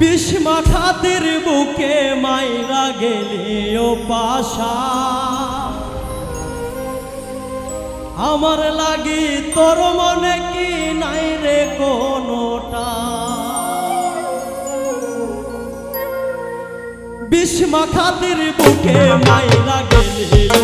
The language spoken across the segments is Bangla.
বিষ মাথাতের বুকে মাইরা গেলে ও পাশা। আমার লাগি তোর মনে কি নাই রে কোনটা? বিষ খাতির বুকে মাইরা গেলে ও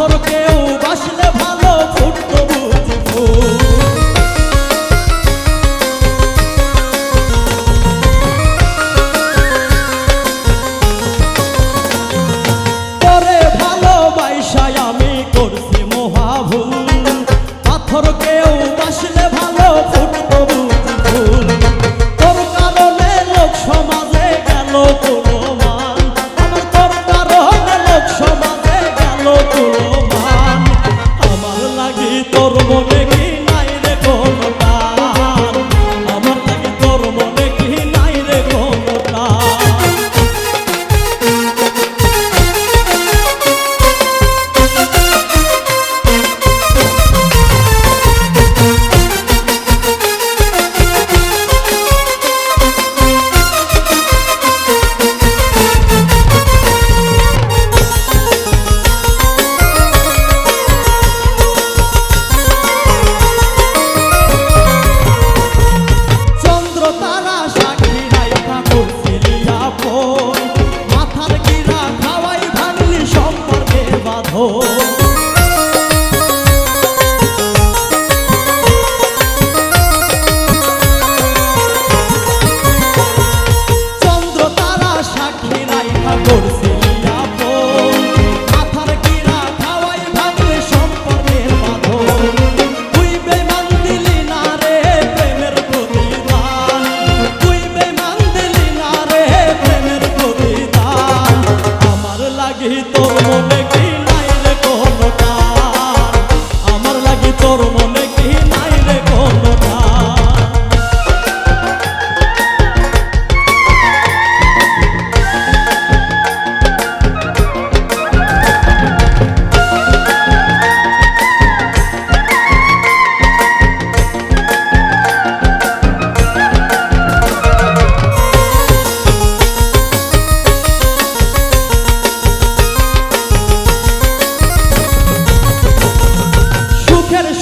পাথর কেউ বাসলে ভালো ফুটত বুঝি পরে ভালো বাইসায় আমি করছি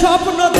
স্বপ্ন